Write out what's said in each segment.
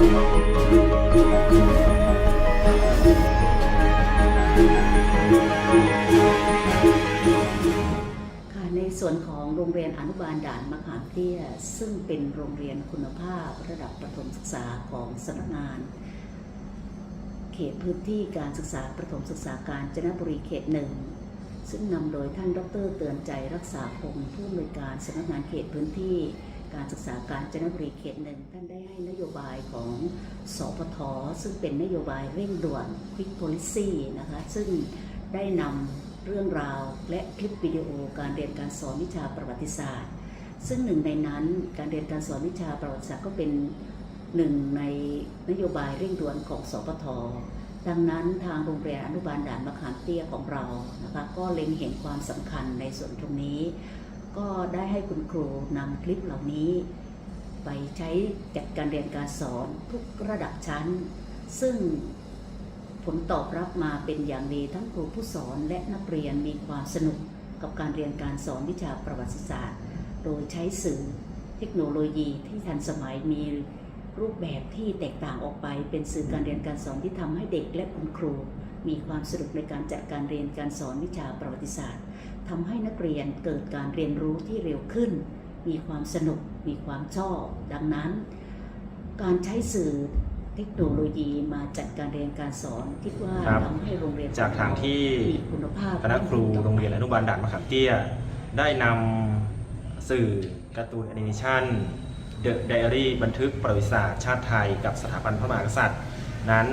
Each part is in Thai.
ในส่วนของโรงเรียนอนุบาลด่านมะขามเตี้ย ซึ่งเป็นโรงเรียนคุณภาพระดับประถมศึกษาของสำนักงาน เขตพื้นที่การศึกษาประถมศึกษาการจนบุรีเขตหนึ่งซึ่งนำโดยท่านดรเตือนใจรักษาพงผู้อำนวยการสำนักงานเขตพื้นที่ การศึกษาการจนบุรีเขตหนึ่งท่านได้ให้นโยบายของสปทซึ่งเป็นนโยบายเร่งด่วน Quick Policy นะคะ ซึ่งได้นำเรื่องราวและคลิปวิดีโอการเรียนการสอนวิชาประวัติศาสตร์ ซึ่งหนึ่งในนั้นการเรียนการสอนวิชาประวัติศาสตร์ก็เป็นหนึ่งในนโยบายเร่งด่วนของสปทดังนั้นทางโรงเรียนอนุบาลด่านมะขามเตี้ยของเรานะคะก็เล็งเห็นความสำคัญในส่วนตรงนี้ ก็ได้ให้คุณครูนำคลิปเหล่านี้ ไปใช้จัดการเรียนการสอนทุกระดับชั้น ซึ่งผลตอบรับมาเป็นอย่างดีทั้งครูผู้สอนและนักเรียนมีความสนุกกับการเรียนการสอนวิชาประวัติศาสตร์ โดยใช้สื่อเทคโนโลยีที่ทันสมัยมีรูปแบบที่แตกต่างออกไป เป็นสื่อการเรียนการสอนที่ทำให้เด็กและคุณครู มีความสนุกในการจัดการเรียนการสอนวิชาประวัติศาสตร์ทำให้นักเรียนเกิดการเรียนรู้ที่เร็วขึ้น มีความสนุก มีความชอบ ดังนั้น การใช้สื่อเทคโนโลยีมาจัดการเรียนการสอนคิดว่าครับทำให้โรงเรียนจากทางที่มีคุณภาพคณะครูโรงเรียนอนุบาลด่านมะขามเตี้ย ได้นำสื่อการ์ตูนแอนิเมชันเดอะไดอารี่บันทึกประวัติศาสตร์ชาติไทย กับสถาบันพระมหากษัตริย์ นั้น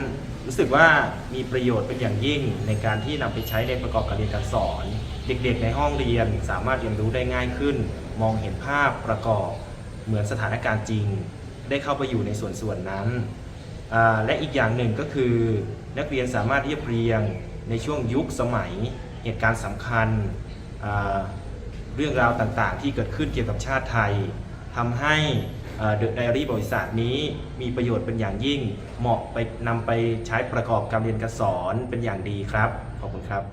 รู้สึกว่ามีประโยชน์เป็นอย่างยิ่งในการที่นำไปใช้ในประกอบการเรียนการสอน เด็กๆในห้องเรียนสามารถเรียนรู้ได้ง่ายขึ้น มองเห็นภาพประกอบเหมือนสถานการณ์จริง ได้เข้าไปอยู่ในส่วนส่วนๆนั้นและอีกอย่างหนึ่งก็คือ นักเรียนสามารถเรียบเรียงในช่วงยุคสมัย เหตุการณ์สำคัญเรื่องราวต่างๆ ที่เกิดขึ้นเกี่ยวกับชาติไทยทำให้ เดอะไดอารี่บริษัทนี้มีประโยชน์เป็นอย่างยิ่ง เหมาะไปนำไปใช้ประกอบการเรียนการสอนเป็นอย่างดีครับ ขอบคุณครับ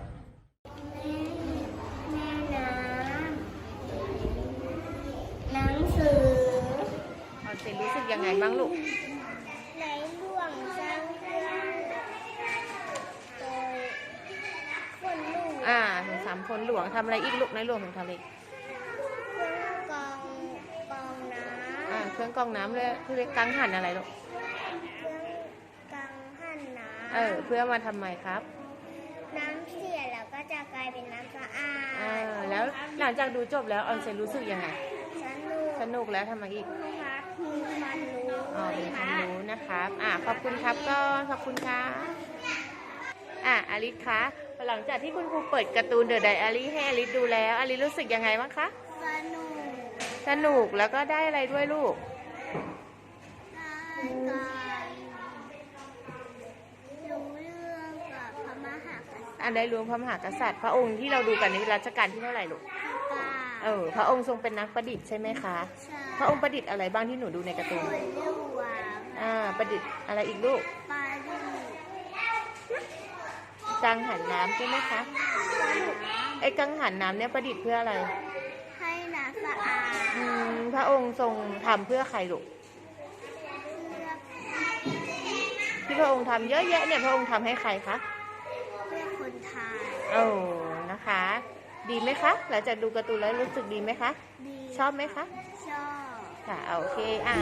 แม่น้ำหนังสือออนเซนรู้สึกยังไงบ้างลูกในหลวงสร้างเรื่องโดยคนลูกอ่าถึงสามคนหลวงทำอะไรอีกลูกในหลวงถึงทำอะไรอีก เครื่องกรองกรองน้ อ่า เครื่องกรองน้ำเลยคือเรียกกังหันอะไรลูกำเครื่องกังหั่นน้เออ เพื่อมาทำไมครับำน้ำเสียแล้วก็จะกลายเป็นน้ำสะอาอ่าดแล้วหลังจากดูจบแล้วออนเซนรู้สึกยังไง สนุกสนุกแล้วทำไมอีกครับมีความรู้อ๋อมีคความรับรู้นะครับ อ่าขอบคุณครับก็ขอบคุณค่ะอะอลิสคะหลังจากที่คุณครูเปิดการ์ตูนเดอะไดอารี่ให้อลิสดูแล้วอลิสรู้สึกยังไงบ้างคะสนุก สนุกแล้วก็ได้อะไรด้วยลูกได้การรู้เรื่องกับพระมหากษัตริย์อันได้รวมพระมหากษัตริย์ พระองค์ที่เราดูกันในรัชกาลที่เท่าไหร่ลูกกาเออพระองค์ทรงเป็นนักประดิษฐ์ใช่ไหมคะใช่พระองค์ประดิษฐ์อะไรบ้างที่หนูดูในการ์ตูนหลวงอ่าประดิษฐ์อะไรอีกลูกปลาดิบกังหันน้ำใช่ไหมคะสนุกไอ้กังหันน้ำเนี่ยประดิษฐ์เพื่ออะไรให้น้ำ สะอาดอืมพระองค์ทรงทำเพื่อใครลูกเพื่อที่พระองค์ทำเยอะแยะเนี่ยพระองค์ทำให้ใครคะเพื่อคนไทยโอ้นะคะ ดีไหมคะหลังจากดูการ์ตูนแล้วรู้สึกดีไหมคะดีชอบไหมคะชอบค่ะโอเคอ่า